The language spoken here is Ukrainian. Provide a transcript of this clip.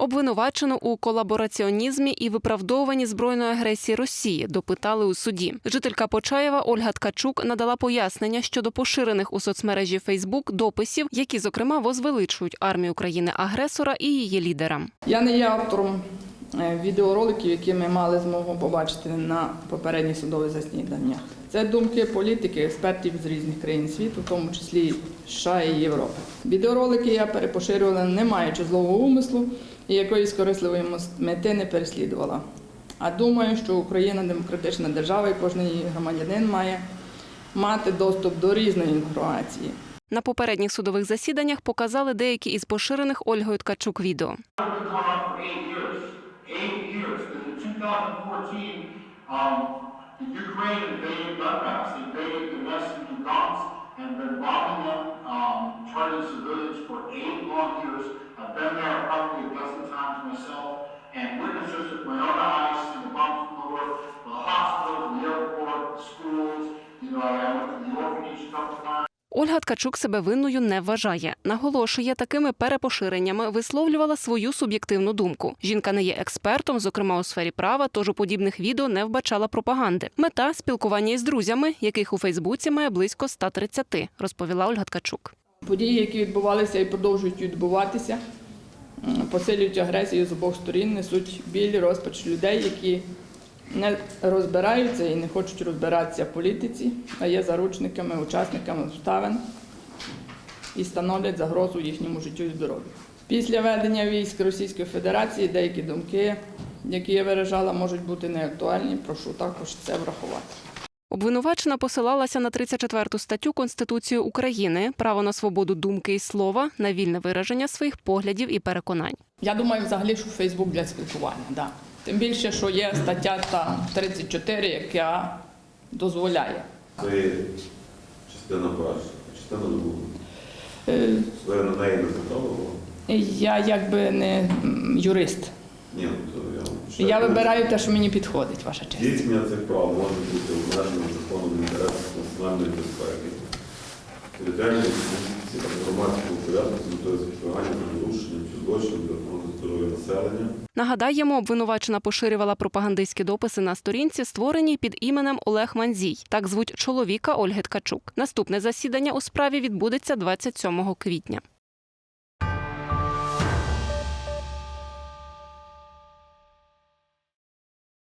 Обвинувачену у колабораціонізмі і виправдовуванні збройної агресії Росії допитали у суді. Жителька Почаєва Ольга Ткачук надала пояснення щодо поширених у соцмережі Фейсбук дописів, які зокрема возвеличують армію країни агресора і її лідера. Я не є автором відеороликів, які ми мали змогу побачити на попередніх судових засіданнях. Це думки політиків, експертів з різних країн світу, в тому числі США і Європи. Відеоролики я перепоширювала, не маючи злого умислу і якоїсь корисливої мети не переслідувала. А думаю, що Україна демократична держава, і кожен її громадянин має мати доступ до різної інформації. На попередніх судових засіданнях показали деякі із поширених Ольгою Ткачук відео. 2014, um, the Ukraine invaded Donbass, invaded Donetsk and Lugansk, and been bombing them, um, targeting civilians for eight long years. I've been there probably a dozen times myself, and witnessed with my own eyes, seen the bombs from over the hospitals, the airport, the schools. You know, I went to the orphanage a couple times. Ольга Ткачук себе винною не вважає. Наголошує, такими перепоширеннями висловлювала свою суб'єктивну думку. Жінка не є експертом, зокрема у сфері права, тож у подібних відео не вбачала пропаганди. Мета спілкування із друзями, яких у Фейсбуці має близько 130, розповіла Ольга Ткачук. Події, які відбувалися і продовжують відбуватися, посилюють агресію з обох сторін, несуть біль, розпач людей, які не розбираються і не хочуть розбиратися в політиці, а є заручниками, учасниками обставин і становлять загрозу їхньому життю і здоров'ю. Після ведення військ Російської Федерації деякі думки, які я виражала, можуть бути неактуальні. Прошу також це врахувати. Обвинувачена посилалася на 34 статтю Конституції України право на свободу думки і слова, на вільне вираження своїх поглядів і переконань. Я думаю, взагалі, що Фейсбук для спілкування, да. Тим більше, що є стаття там 34, яка дозволяє. Це є частина перша, частина друга. Е, Ви на неї не запитали? Я якби не юрист. Ні, ну, то я Я вибираю те, що мені підходить, ваша честь. Здійснення цих прав може бути обмеженим законом в інтересах національної безпеки, територіальної громадського порядку метою запобігання порушенням чи злочинів для охорони здоров'я населення, Нагадаємо, обвинувачена поширювала пропагандистські дописи на сторінці, створеній під іменем Олег Манзій. Так звуть чоловіка Ольги Ткачук. Наступне засідання у справі відбудеться 27 квітня.